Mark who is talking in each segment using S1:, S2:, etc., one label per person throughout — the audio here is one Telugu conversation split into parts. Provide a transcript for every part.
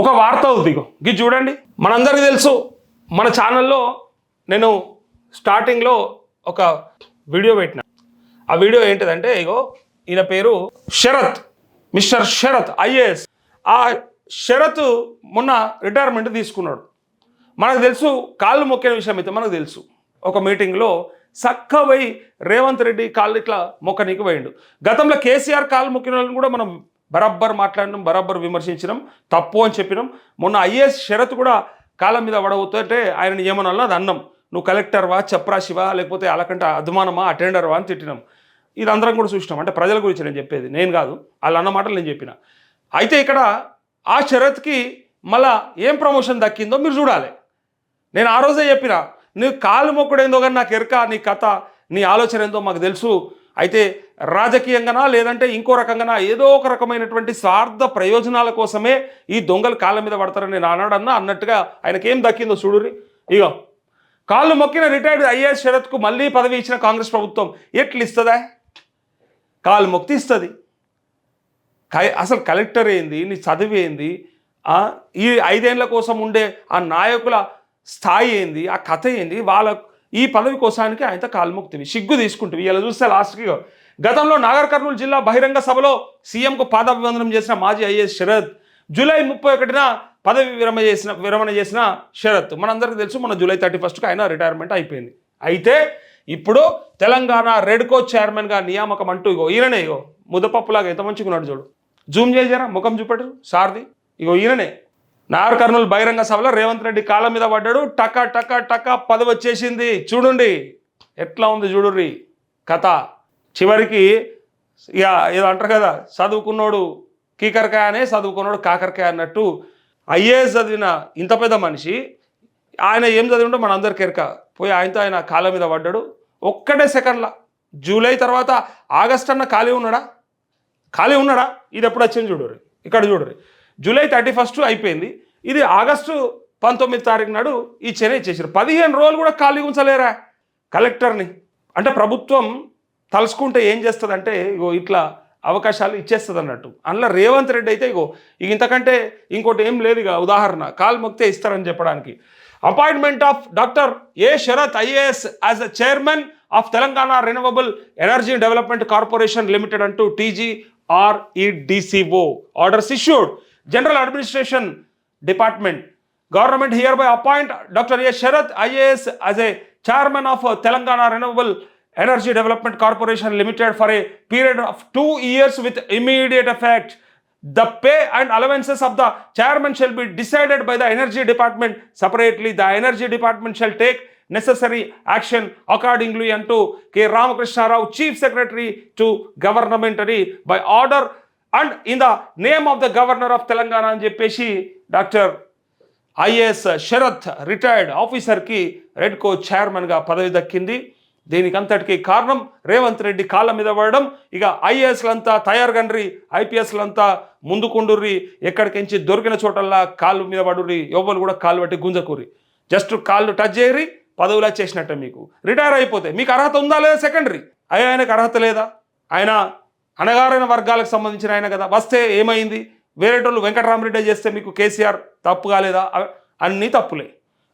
S1: ఒక వార్త అవుతుంది ఇది చూడండి. మనందరికీ తెలుసు మన ఛానల్లో నేను స్టార్టింగ్లో ఒక వీడియో పెట్టిన. ఆ వీడియో ఏంటిదంటే ఇగో ఈయన పేరు శరత్ మిస్టర్ శరత్ ఐఏఎస్. ఆ శరత్ మొన్న రిటైర్మెంట్ తీసుకున్నాడు. మనకు తెలుసు కాళ్ళు మొక్కిన విషయం అయితే మనకు తెలుసు. ఒక మీటింగ్లో సక్కవై రేవంత్ రెడ్డి కాళ్ళు ఇట్లా మొక్కనీకి పోయిండు. గతంలో కేసీఆర్ కాళ్ళు మొక్కిన వాళ్ళని కూడా మనం బరబ్బర్ మాట్లాడినాం బరబ్బర్ విమర్శించినాం తప్పు అని చెప్పినాం. మొన్న ఐఏఎస్ షరత్ కూడా కాలం మీద పడవుతుంటే ఆయన ఏమన్నా అది అన్నం. నువ్వు కలెక్టర్వా చప్రాశివా లేకపోతే అలాకంటే అభిమానమా అటెండర్వా అని తిట్టినాం. ఇది అందరం కూడా చూసినాం. అంటే ప్రజల గురించి నేను చెప్పేది. నేను కాదు. వాళ్ళు అన్న మాటలు నేను చెప్పిన. అయితే ఇక్కడ ఆ షరత్కి మళ్ళా ఏం ప్రమోషన్ దక్కిందో మీరు చూడాలి. నేను ఆ రోజే చెప్పిన నీ కాలు మొక్కుడేందో కానీ నాకు ఎరక నీ కథ నీ ఆలోచన ఏందో మాకు తెలుసు. అయితే రాజకీయంగానా లేదంటే ఇంకో రకంగానా? ఏదో ఒక రకమైనటువంటి స్వార్థ ప్రయోజనాల కోసమే ఈ దొంగలు కాళ్ళ మీద పడతారని నేను అన్నాడన్నా అన్నట్టుగా ఆయనకి ఏం దక్కిందో చూడురి ఇగో కాళ్ళు మొక్కిన రిటైర్డ్ ఐఏఎస్ శరత్కు మళ్ళీ పదవి ఇచ్చిన కాంగ్రెస్ ప్రభుత్వం ఎట్లు ఇస్తుందా కాళ్ళు మొక్తి ఇస్తుంది. అసలు కలెక్టర్ ఏంది? నీ చదువు ఏంది? ఈ ఐదేళ్ళ కోసం ఉండే ఆ నాయకుల స్థాయి ఏంది? ఆ కథ ఏంది? వాళ్ళ ఈ పదవి కోసానికి ఆయనతో కాల్ముక్తివి సిగ్గు తీసుకుంటుంది. ఇలా చూస్తే లాస్ట్కి గతంలో నాగర్ కర్నూలు జిల్లా బహిరంగ సభలో సీఎంకు పాదాభివందనం చేసిన మాజీ ఐఏఎస్ శరత్ జూలై ముప్పై ఒకటిన పదవి విరమణ చేసిన విరమణ చేసిన శరత్. మనందరికీ తెలుసు మన జూలై థర్టీ ఫస్ట్కి ఆయన రిటైర్మెంట్ అయిపోయింది. అయితే ఇప్పుడు తెలంగాణ రెడ్కో చైర్మన్గా నియామకం అంటూ ఇగో ఈయననే ఇగో ముద్దపప్పులాగా ఎంత మంచిగా ఉన్నాడు చూడు. జూమ్ చేసారా ముఖం చూపెట్టరు సార్ది. ఇగో ఈయననే. నాగర్ కర్నూలు బహిరంగ సభలో రేవంత్ రెడ్డి కాళ్ళ మీద పడ్డాడు. టక టక టక పదవి వచ్చేసింది. చూడండి ఎట్లా ఉంది చూడుర్రి కథ. చివరికి ఇక ఏదో అంటారు కదా చదువుకున్నోడు కీకరకాయ అనే చదువుకున్నాడు కాకరకాయ అన్నట్టు ఐఏఎస్ చదివిన ఇంత పెద్ద మనిషి ఆయన ఏం చదివిండో మన అందరికి ఎరక. పోయి ఆయనతో ఆయన కాళ్ళ మీద పడ్డాడు. ఒక్కటే సెకండ్ల జూలై తర్వాత ఆగస్ట్ అన్న ఖాళీ ఉన్నాడా? ఖాళీ ఉన్నాడా? ఇది ఎప్పుడు వచ్చింది చూడరు ఇక్కడ చూడరు జూలై థర్టీ ఫస్ట్ అయిపోయింది. ఇది ఆగస్టు పంతొమ్మిది తారీఖు నాడు ఈ చెన్నై ఇచ్చేసారు పదిహేను రోజులు కూడా ఖాళీ ఉంచలేరా కలెక్టర్ని? అంటే ప్రభుత్వం తలుసుకుంటే ఏం చేస్తుందంటే ఇగో ఇట్లా అవకాశాలు ఇచ్చేస్తుంది అన్నట్టు అందులో రేవంత్ రెడ్డి అయితే ఇగో ఇక ఇంతకంటే ఇంకోటి ఏం లేదు ఇక ఉదాహరణ కాలు మొక్తే ఇస్తారని చెప్పడానికి. Appointment of doctor A Sharath IAS as a chairman of Telangana renewable energy development corporation limited అంటూ TGREDCO orders issued general administration Department government hereby appoint doctor A Sharath IAS as a chairman of Telangana renewable energy development corporation limited for a period of two years with immediate effect The pay and allowances of the chairman shall be decided by the energy department separately. The energy department shall take necessary action accordingly unto K. Ramakrishna Rao, Chief Secretary to Governmentary by order and in the name of the Governor of Telangana అని చెప్పేసి డాక్టర్ ఐఏఎస్ శరత్ రిటైర్డ్ ఆఫీసర్కి రెడ్కో చైర్మన్గా పదవి దక్కింది. దీనికి అంతటికి కారణం రేవంత్ రెడ్డి కాళ్ళ మీద పడడం. ఇక ఐఏఎస్లంతా తయారుగండ్రి ఐపీఎస్లంతా ముందుకుండుర్రి. ఎక్కడికించి దొరికిన చోటల్లా కాళ్ళు మీద పడుర్రి. ఎవ్వరు కూడా కాళ్ళు పట్టి గుంజకూరి జస్ట్ కాళ్ళు టచ్ చేయరి పదవులా చేసినట్టే మీకు. రిటైర్ అయిపోతే మీకు అర్హత ఉందా లేదా సెకండరీ? అయ్యా ఆయనకు అర్హత లేదా? ఆయన అనగారైన వర్గాలకు సంబంధించిన ఆయన కదా. వస్తే ఏమైంది? వేరేటోళ్ళు వెంకటరామరెడ్డి చేస్తే మీకు కేసీఆర్ తప్పు కాలేదా? అన్నీ తప్పులే.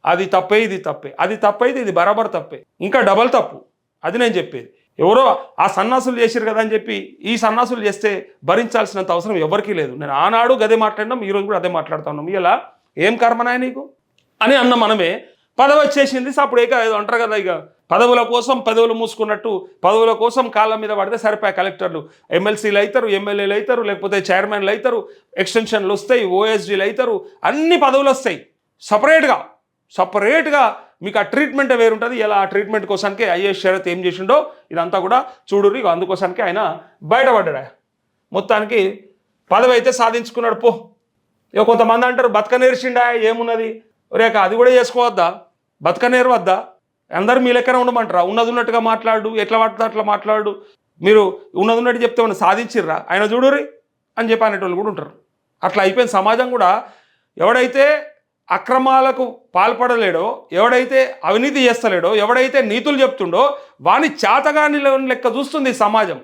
S1: అది తప్పే ఇది తప్పే. అది తప్పైతే ఇది బరాబర్ తప్పే. ఇంకా డబల్ తప్పు. అది నేను చెప్పేది. ఎవరో ఆ సన్నాసులు చేసిరు కదా అని చెప్పి ఈ సన్నాసులు చేస్తే భరించాల్సినంత అవసరం ఎవరికీ లేదు. నేను ఆనాడు గదే మాట్లాడినాం ఈరోజు కూడా అదే మాట్లాడుతా ఉన్నాం. ఇలా ఏం కర్మనాయ నీకు? అని అన్న మనమే పదవి వచ్చేసింది అప్పుడు ఇక ఏదో అంటారు కదా ఇక. పదవుల కోసం పదవులు మూసుకున్నట్టు పదవుల కోసం కాళ్ళ మీద పడితే సరిపోయే కలెక్టర్లు. ఎమ్మెల్సీలు అవుతారు ఎమ్మెల్యేలు అవుతారు లేకపోతే చైర్మన్లు అవుతారు ఎక్స్టెన్షన్లు వస్తాయి ఓఎస్డీలు అవుతారు అన్ని పదవులు వస్తాయి. సపరేట్గా సపరేట్గా మీకు ఆ ట్రీట్మెంట్ వేరుంటుంది. ఇలా ఆ ట్రీట్మెంట్ కోసానికి ఐఏఎస్ షరత్ ఏం చేసిండో ఇదంతా కూడా చూడురు ఇక అందుకోసానికి ఆయన బయటపడ్డా మొత్తానికి పదవి అయితే సాధించుకున్నాడు. పో. ఇక కొంతమంది అంటారు బతక నేర్చిండా ఏమున్నది రేక అది కూడా చేసుకోవద్దా? బతక నేర్వద్దా అందరు మీ లెక్కన ఉండమంటారా? ఉన్నది ఉన్నట్టుగా మాట్లాడు ఎట్లా పడితే అట్లా మాట్లాడు. మీరు ఉన్నది ఉన్నట్టు చెప్తే ఏమన్నా సాధించిర్రా? ఆయన చూడురి అని చెప్పి అనేటోళ్ళు కూడా ఉంటారు. అట్లా అయిపోయిన సమాజం కూడా ఎవడైతే అక్రమాలకు పాల్పడలేడో ఎవడైతే అవినీతి చేస్తలేడో ఎవడైతే నీతులు చెప్తుండో వాని చేతగాని లెక్క చూస్తుంది సమాజం.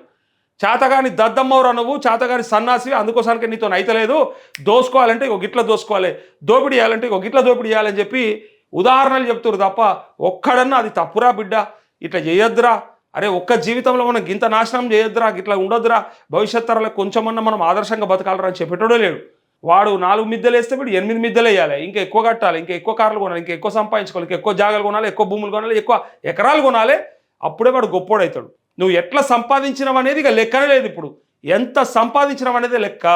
S1: చేతగాని దద్దమ్మవరా నువ్వు చేతగాని సన్నాసి అందుకోసానికి నీతో అయితలేదు. దోసుకోవాలంటే ఒక గిట్ల దోసుకోవాలి దోపిడీ చేయాలంటే ఒక గిట్ల దోపిడీ చేయాలని చెప్పి ఉదాహరణలు చెప్తున్నారు తప్ప ఒక్కడన్నా అది తప్పురా బిడ్డ ఇట్లా చేయొద్దురా. అరే ఒక్క జీవితంలో మనం గింత నాశనం చేయొద్దురా ఇట్లా ఉండొద్దురా. భవిష్యత్ తరాలకు కొంచెమన్నా మనం ఆదర్శంగా బతకాలరా అని చెప్పేటోడే లేడు. వాడు నాలుగు మిద్దెలు వేస్తే వీడు ఎనిమిది మిద్దెలు వేయాలి. ఇంకా ఎక్కువ కట్టాలి ఇంకా ఎక్కువ కార్లు కొనాలి ఇంకా ఎక్కువ సంపాదించుకోవాలి ఇంకా ఎక్కువ జాగాలు కొనాలి ఎక్కువ భూములు కొనాలి ఎక్కువ ఎకరాలు కొనాలి. అప్పుడే వాడు గొప్పోడవుతాడు నువ్వు ఎట్లా సంపాదించినవనేది ఇక లెక్కనే లేదు ఇప్పుడు. ఎంత సంపాదించినవనేది లెక్క.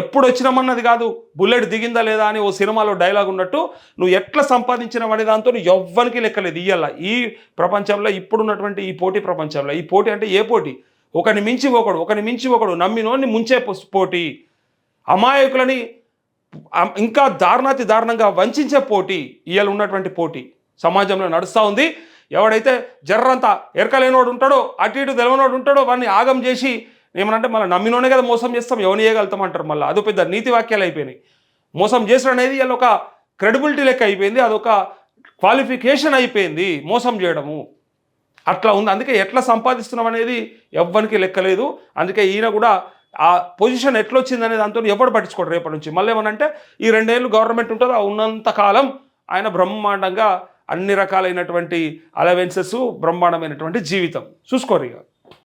S1: ఎప్పుడు వచ్చినామన్నది కాదు. బుల్లెట్ దిగిందా లేదా అని ఓ సినిమాలో డైలాగ్ ఉన్నట్టు నువ్వు ఎట్లా సంపాదించిన వాడి దాంతో ఎవ్వరికి లెక్కలేదు. ఇయ్యాల ఈ ప్రపంచంలో ఇప్పుడున్నటువంటి ఈ పోటీ ప్రపంచంలో ఈ పోటీ అంటే ఏ పోటీ? ఒకని మించి ఒకడు ఒకని మించి ఒకడు నమ్మినోని ముంచే పోటీ. అమాయకులని ఇంకా దారుణాతి దారుణంగా వంచే పోటీ ఇయ్యాల ఉన్నటువంటి పోటీ. సమాజంలో నడుస్తూ ఉంది. ఎవడైతే జర్రంతా ఎరకలేనోడు ఉంటాడో అటు ఇటు తెలవనోడు ఉంటాడో వాడిని ఆగం చేసి ఏమనంటే మళ్ళీ నమ్మినోనే కదా మోసం చేస్తాం ఎవరిని చేయగలుగుతాం అంటారు మళ్ళీ. అదో పెద్ద నీతి వాక్యాలు అయిపోయినాయి. మోసం చేసిన అనేది వీళ్ళ ఒక క్రెడిబిలిటీ లెక్క అయిపోయింది అదొక క్వాలిఫికేషన్ అయిపోయింది మోసం చేయడము. అట్లా ఉంది. అందుకే ఎట్లా సంపాదిస్తున్నాం అనేది ఎవ్వరికి లెక్కలేదు అందుకే ఈయన కూడా ఆ పొజిషన్ ఎట్లా వచ్చింది దాంతో ఎవడు పట్టించుకోడు రేపటి నుంచి. మళ్ళీ ఏమనంటే ఈ రెండేళ్ళు గవర్నమెంట్ ఉంటుందో? ఆ ఆయన బ్రహ్మాండంగా అన్ని రకాలైనటువంటి అలవెన్సెస్ బ్రహ్మాండమైనటువంటి జీవితం. చూసుకోరు ఇక.